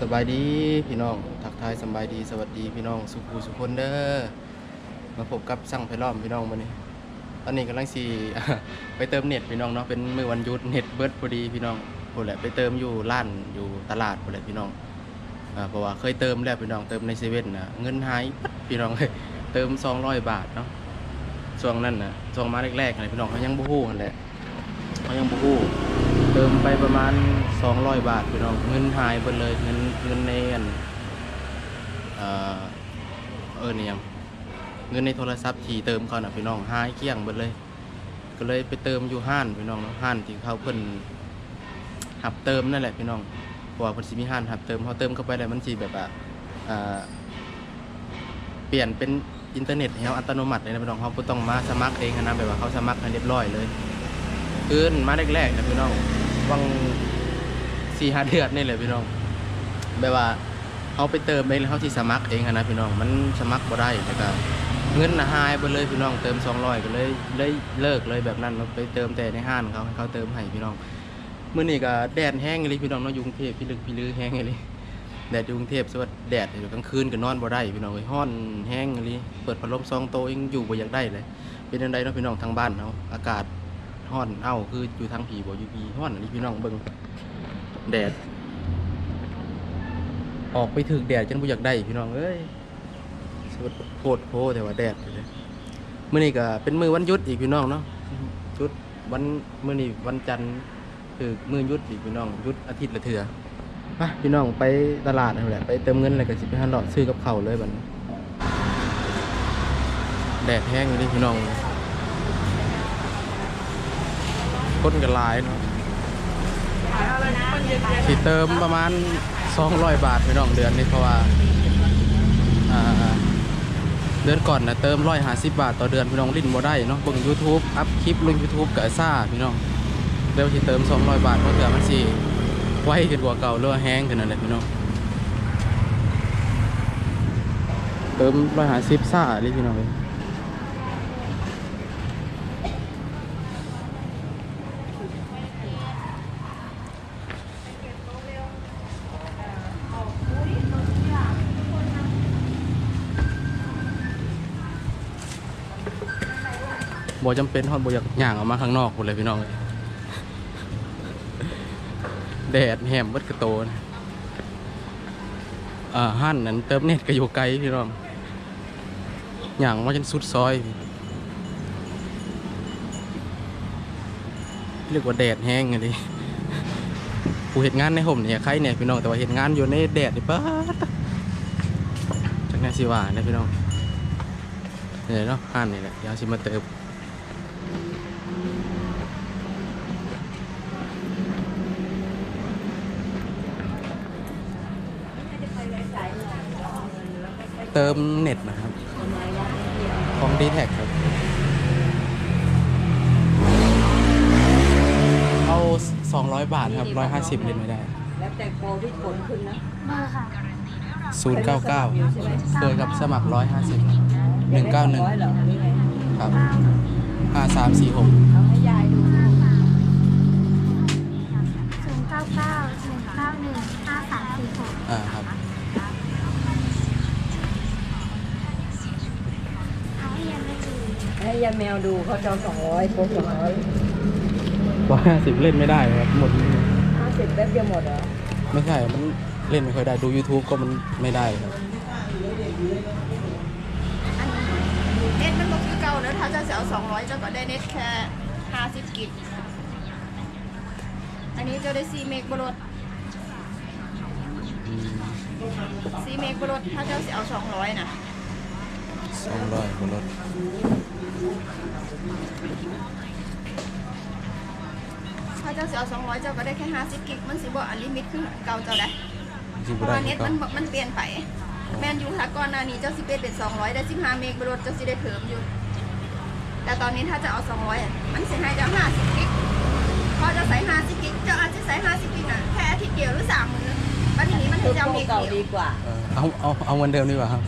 สบายดีพี่น้องทักทายสบายดีสวัสดีพี่น้องสุภูสุคนเด้อมาพบกับสั่งไพล้อมพี่น้องมื้อนี้ตอนนี้กำลังสิไปเติมเน็ตพี่น้องเนาะเป็นมือวันยุดเน็ตเบิร์ดพอดีพี่น้องพูดแหละไปเติมอยู่ร้านอยู่ตลาดพูดแหละพี่น้องอ่าเพราะว่าเคยเติมแล้วพี่น้องเติมในเซเว่นนะเงินหายพี่น้องเลยเติม200บาทเนาะช่วงนั้นนะช่วงมาแรกๆนะพี่น้องเขายังบ่ฮู้นั่นแหละเขายังบ่ฮู้ เติมไปประมาณ 200 บาทพี่น้องเงินหายไปเลยเงินเงินในอันเออเออเนี่ยเงินในโทรศัพท์ที่เติมเขาน่ะพี่น้องหายเกลี้ยงไปเลย ก็เลยไปเติมอยู่ห้านพี่น้องห้านที่เขาเพิ่นหับเติมนั่นแหละพี่น้องเพราะว่าเพิ่นสิมีห้านหับเติมเขาเติมเข้าไปแล้วมันสิแบบว่าอ่าเปลี่ยนเป็นอินเทอร์เน็ตให้เราอัตโนมัติเลยนะพี่น้องเขาต้องมาสมัครเองนะแบบว่าเขาสมัครให้เรียบร้อยเลย คืนมาแรกๆนะพี่น้องวังสี่ห้าเดือนนี่แหละพี่น้องแบบว่าเขาไปเติมเองแล้วเขาที่สมัครเองนะพี่น้องมันสมัครบ่ได้แล้วก็เงินนะหายไปเลยพี่น้องเติมสองร้อยก็เลยเลยเลิกเลยแบบนั้นเราไปเติมแต่ในห้างเขาให้เขาเติมให้พี่น้องเมื้อนี้ก็แดดแห้งเลยพี่น้องเนาะอยกรุงเทพพี่ลึกพี่ลือแห้งเลยแดดยุงเทพสวัสดแดดอยู่กลางคืนก็นอนบ่ได้พี่น้องเอ้ยฮ้อนแห้งเลยเปิดพัดลมซองโตยังอยู่บ่อยากได้เลยเป็นจังไดเนาะพี่น้องทางบ้านเนาะอากาศ ฮ้อนเอ้าคืออยู่ทางผีบ่อยู่ผีฮ้อนอันนี้พี่น้องเบิ่งแดด ออกไปถึกแดดจนบ่อยากได้พี่น้องเอ้ยสวดโพดโพแต่ว่าแดดเลยมื้อนี้ก็เป็นมื้อวันหยุดอีกพี่น้องเนาะหยุดวันมื้อนี้วันจันทร์คือมื้อหยุดอีกพี่น้องหยุดอาทิตย์ละเทื่อไปพี่น้องไปตลาดนั่นแหละไปเติมเงินแล้วก็สิไปหาหลอดซื้อกับเขาเลยบัดนี้แดดแห้งอยู่นี่พี่น้อง คนกันหลายเนาะสิเติมประมาณ 200 บาทพี่น้องเดือนนี้เพราะว่าเดือนก่อนนะเติม150บบาทต่อเดือนพี่น้องลิ้นบ่ได้เนาะเบิ่ง YouTube อัพคลิปลง YouTube กับซ่าพี่น้องเดี๋ยวสิเติม200บาทเพราะเถื่อมันสิไวขึ้นกว่าเก่าหรือว่าแห้งขึ้นนั่นแหละพี่น้องเติม150ซ่าเลยพี่น้องเอ้ย บ่จำเป็นฮอดบ่อยากย่างออกมาข้างนอกพุ่นเลยพี่น้องแดดแหมเบิดกระโตนะอ่าหั่นนั้นเติมเน็ตก็อยู่ไกลพี่น้องย่างมาจนสุดซอยเรียกว่าแดดแห้งอะดิผู้เฮ็ดงานในห่มเนี่ยใครเนี่ยพี่น้องแต่ว่าเฮ็ดงานอยู่ในแดดนี่ป๊าจักแน่สิว่านะพี่น้องเนี่ยเนาะหั่นนี่แหละเดี๋ยวสิมาเติม เติมเน็ตนะครับ ของดีแท็ครับ เอา 200 บาทครับ 150เล่นไม่ได้ แล้วแต่โปรที่ผลขึ้นนะเบอร์ค่ะ099 เคยกับสมัคร 150 191ร้อยเหรอนี่ไงครับ 5346เอาให้ยายดูศูนย์เก้าเก้าหนึ่งเก้าหนึ่งห้าสามสี่หกอ่าครับ เอาให้ยังไม่ดู ให้ยายแมวดูเขาจะสองร้อยโปรสองร้อย150เล่นไม่ได้ครับหมดห้าสิบแป๊บเดียวหมดเหรอไม่ใช่ มันเล่นไม่ค่อยได้ดู YouTube ก็มันไม่ได้ครับเน็ตมันก็คือเก่าแล้วถ้าจะเสียสองร้อยเจ้าก็ได้เน็ตแค่ห้าสิบกิกอันนี้เจ้าได้ซีเมกบรถซีเมกบรถถ้าเจ้าเสียเอาสองร้อยนะ 200บนรถถ้าเจ้าเสียเอาสองร้อยเจ้าก็ได้แค่ห้าสิบกิกมันสิบ่อันลิมิตคือเก่าเจ้าได้จริงเพบ่ราะได้ว่าเน็ตก็มันมันเปลี่ยนไป แมนยูถ้าก่อนหน้านี้เจ้าสิเป็นเป็นสองร้อยได้สิบห้าเมกบรถเจ้าสิได้เพิ่มอยู่ แต่ตอนนี้ถ้าจะเอาสองร้อยมันสิให้เจ้าห้าสิบกิกพอจะใส่ห้าสิบกิกเจ้าอาจจะใส่ห้าสิบกิกน่ะแค่อาทิตย์เดียวหรือสามมื้อวันนี้มันคืให้อโปเจ้ารเมกเก่าเดียวดีกว่า เออเอาเอาเอาเงินเดิมดีกว่าครับ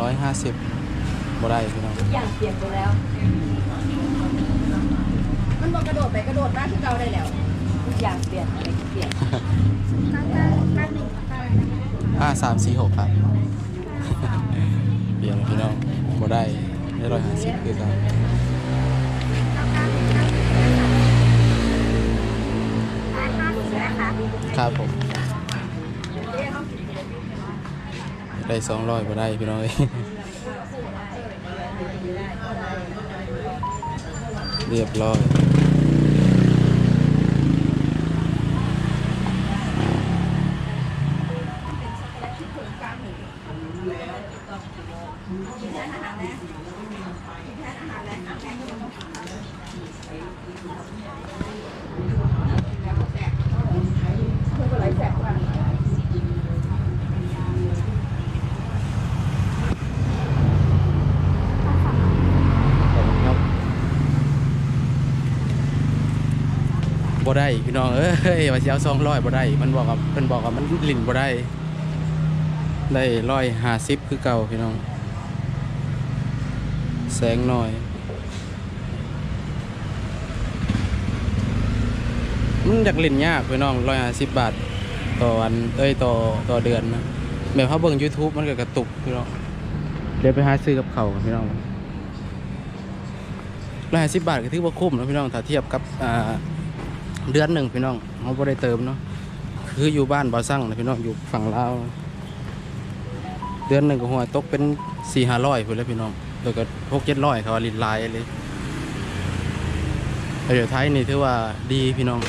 ร้อยห้าสิบบ่ได้พี่น้องทุกอย่างเปลี่ยนไปแล้ว มันบอกกระโดดไปกระโดดมาคือเก่าได้แล้วทุกอย่างเปลี่ยนอะไรก็เปลี่ยนเก้าเก้าห้าสามสี่หกครับ เปลี่ยนพี่น้องบ่ได้ได้ร้อยห้าสิบคือกันร้อยห้าสิบนะคะครับผม ได้สองร้อยบ่ได้พี่น้องเอ้ยเรียบร้อย บ่ได้พี่น้องเอ้ยว่าสิเอาสองร้อยบ่ได้ มันบอกว่าเพิ่นบอกว่ามันลิ้นบ่ได้ ได้ร้อยห้าสิบคือเก่าพี่น้อง แสงหน่อยมันอยากลิ้นยากพี่น้องร้อยห้าสิบบาท ต่อวันเอ้ยต่อต่อเดือนนะแบบเขาเบิ่ง YouTube มันก็กระตุกพี่น้องเดี๋ยวไปหาซื้อกับเขาพี่น้องร้อยห้าสิบบาทก็ถือว่าคุ้มนะพี่น้องถ้าเทียบกับอ่า เดือนหนึ่งพี่น้องเขาบ่ได้เติมเนาะคืออยู่บ้านบ่อสั่งนะพี่น้องอยู่ฝั่งลาวเดือนหนึ่งก็หัวตกเป็นสี่ห้าร้อยพุ่นแล้วพี่น้องแล้วก็หกเจ็ดร้อยเขาลินลายเลยแต่เดี๋ยวไทยนี่ถือว่าดีพี่น้อง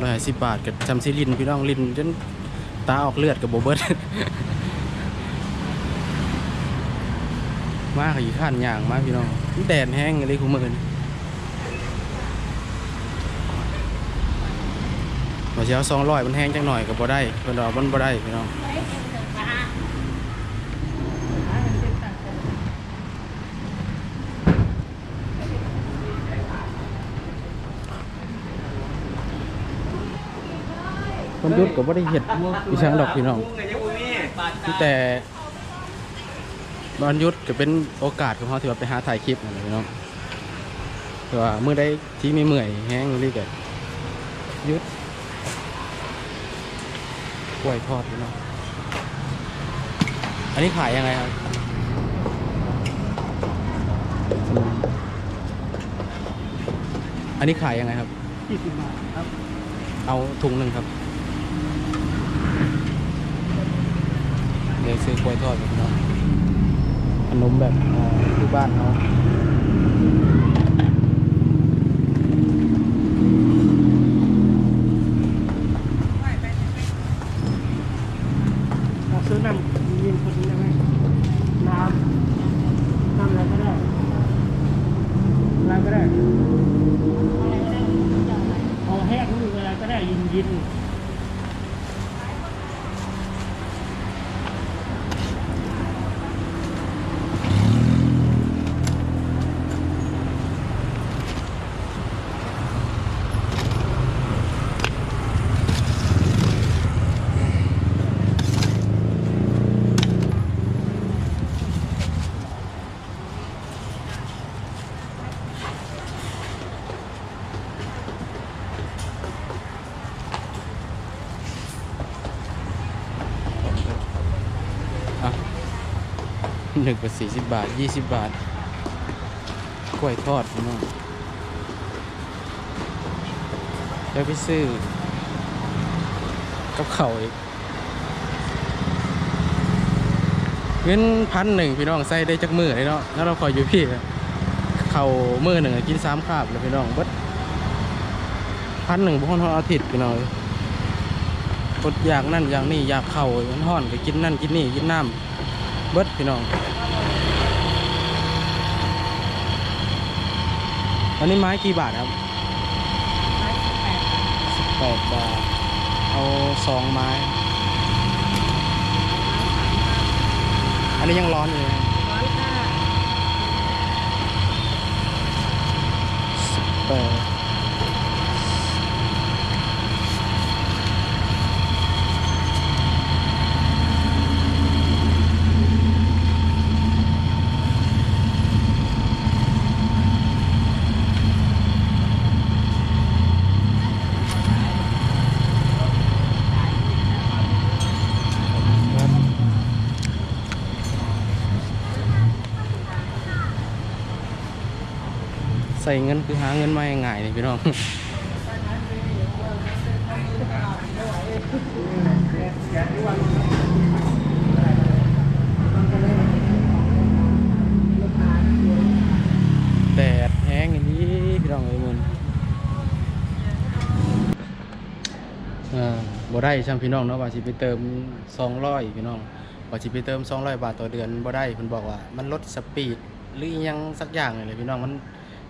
ร้อยห้าสิบบาทกับจำซิลินพี่น้องลินจนตาออกเลือดกับโบเบิร์ตมากขี้ข้านย่างมากพี่น้องแดดแห้งเลยคุณมือนมา เช้าสองร้อยมันแห้งจังหน่อยก็บ่ได้เพิ่นว่ามันบ่ได้พี่น้องมันยุดก็บ่ได้เฮ็ดอีช่างดอกพี่น้องแต่บอลยุทธก็เป็นโอกาสของเขาที่ว่าไปหาถ่ายคลิปนะพี่น้องแต่ว่าเมื่อใดที่ไมีเมื่อยแห้งนี่ก็หยุด กล้วยทอดพี่น้องอันนี้ขายยังไงครับอืมอันนี้ขายยังไงครับยี่สิบบาทครับ เอาถุงหนึ่งครับ เดี๋ยวซื้อกล้วยทอดพี่น้องขนมแบบอ่าที่บ้านเขาเราซื้อน้ำยินคนนี้ได้ไหมน้ำน้ำอะไรก็ได้อะไรก็ได้เอาแห้งหรืออะไรก็ได้ยินยิน อะ หนึ่งกับสี่สิบบาทยี่สิบบาท กล้วยทอดพี่น้องแล้วไปซื้อ กับเขาอีก เงินพันหนึ่งพี่น้องใส่ได้จักมือเลยเนาะแล้วเราคอยอยู่พี่เขามือหนึ่งกินสามคาบเลยพี่น้องบิดพันหนึ่งบุคคลอาทิตย์พี่น้องอดอยากนั่นอยากนี่อยากเข่ามันห่อนก็กินนั่นกินนี่กินน้ำ เบิดพี่น้อง อันนี้ไม้กี่บาทครับสิบแปดบาท เอาสองไม้ อันนี้ยังร้อนอยู่เลยสิบแปด ส่เงินคือหาเงินมาง่ายๆนี่พี่น้องแดดแห้งอย่างนี้พี่น้องเอ้ยมันอ่าบ่ได้ช่างพี่น้องเนาะว่าสิไปเติม200พี่น้องว่าสิไปเติม200บาทต่อเดือนบ่ได้เพิ่นบอกว่ามันลดสปีดหรือยังสักอย่างนี่แหละพี่น้องมัน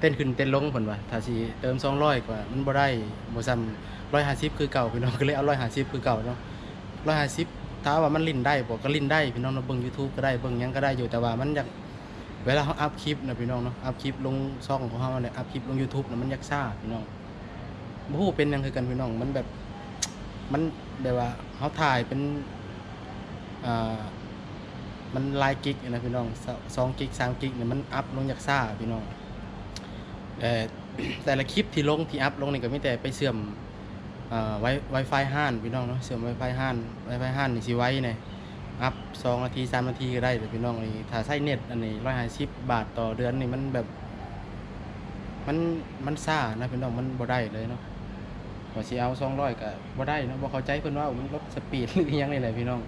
เต้นขึ้นเต้นลงเพิ่นว่าถ้าสิเติม200กว่ามันบ่ได้บ่ซ้ำ150คือเก่าพี่น้องก็เลยเอา150คือเก่าเนาะ150ถ้าว่ามันลิ้นได้บ่ก็ลิ้นได้พี่น้องเนาะเบิ่ง YouTube ก็ได้เบิ่งหยังก็ได้อยู่แต่ว่ามันอยากเวลาเขาอัพคลิปนะพี่น้องเนาะอัพคลิปลงช่องของเขาเนี่ยอัพคลิปลง YouTube นะมันยากซ่าพี่น้องบู้เป็นยังคือกันพี่น้องมันแบบมันแบบว่าเขาถ่ายเป็นอ่ามันหลายกิกนะพี่น้องสสองกิกสามกิกเนี่ยมันอัพลงยากซ่าพี่น้อง แต่ละคลิปที่ลงที่อัพลงนี่ก็มีแต่ไปเสื่อมอ่าไวไวไฟห้านพี่น้องเนาะเสื่อมไวไฟห้านไวไฟห้านนี่สิไว้เนี่ยอัพสองนาทีสามนาทีก็ได้แต่พี่น้องนี่ถ้าใช้เน็ตอันนี้ร้อยห้าสิบบาทต่อเดือนนี่มันแบบมันมันซ่านะพี่น้องมันบ่ได้เลยเนาะว่าสิเอาสองร้อยก็บ่ได้เนาะบ่เข้าใจเพิ่นว่ามันลดสปีดหรือยังนี่แหละพี่น้อง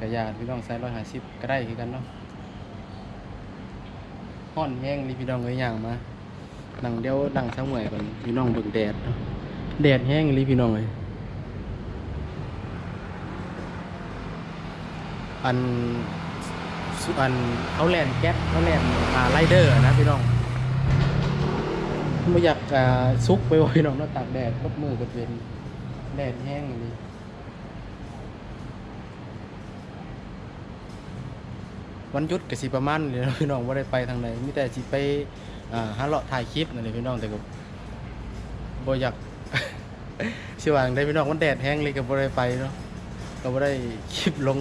ก็อย่าพี่น้องใช้ร้อยห้าสิบก็ได้คือกันเนาะฮ้อนแห้งนี่พี่น้องเอ้ยย่างมา นังเดียวนั่งเช้าเมื่อยก่อนพี่น้องเบิ่งแดดแดดแห้งอีหลีพี่น้องเอ้ยอันอันเขาแลนแก๊ปเขาแลนอ่าไรเดอร์นะพี่น้องไม่อยากอ่าซุกไปไว้พี่น้องเนาะตากแดดกดมือกับเป็นแดดแห้งอย่างนี้วันหยุดกับสิประมาณนี้นะพี่น้องว่าได้ไปทางไหนมีแต่สิไป อ่าหาเลาะถ่ายคลิปนั่นเลยพี่น้องแต่ก็บ่อยาก สิว่างได้พี่น้องมันแดดแห้งเลยก็บ่ได้ไปเนาะก็บ่ได้คลิปลง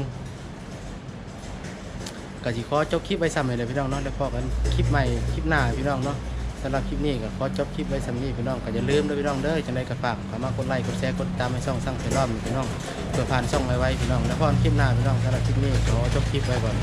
ก็สิขอจบคลิปไว้ซ้ำเลยพี่น้องเนาะแล้วพอกันคลิปใหม่คลิปหน้าพี่น้องเนาะสำหรับคลิปนี้ก็ขอจบคลิปไว้ซ้ำนี้พี่น้องก็อย่าลืมด้วยพี่น้องเด้อจังไดก็ฝากฝามากดไลค์กดแชร์กดติดตามให้ช่องสร้างเสรอบพี่น้องเพื่อผ่านช่องไว้ไว้พี่น้องแล้วพอคลิปหน้าพี่น้องสำหรับคลิปนี้ขอจบคลิปไว้ก่อน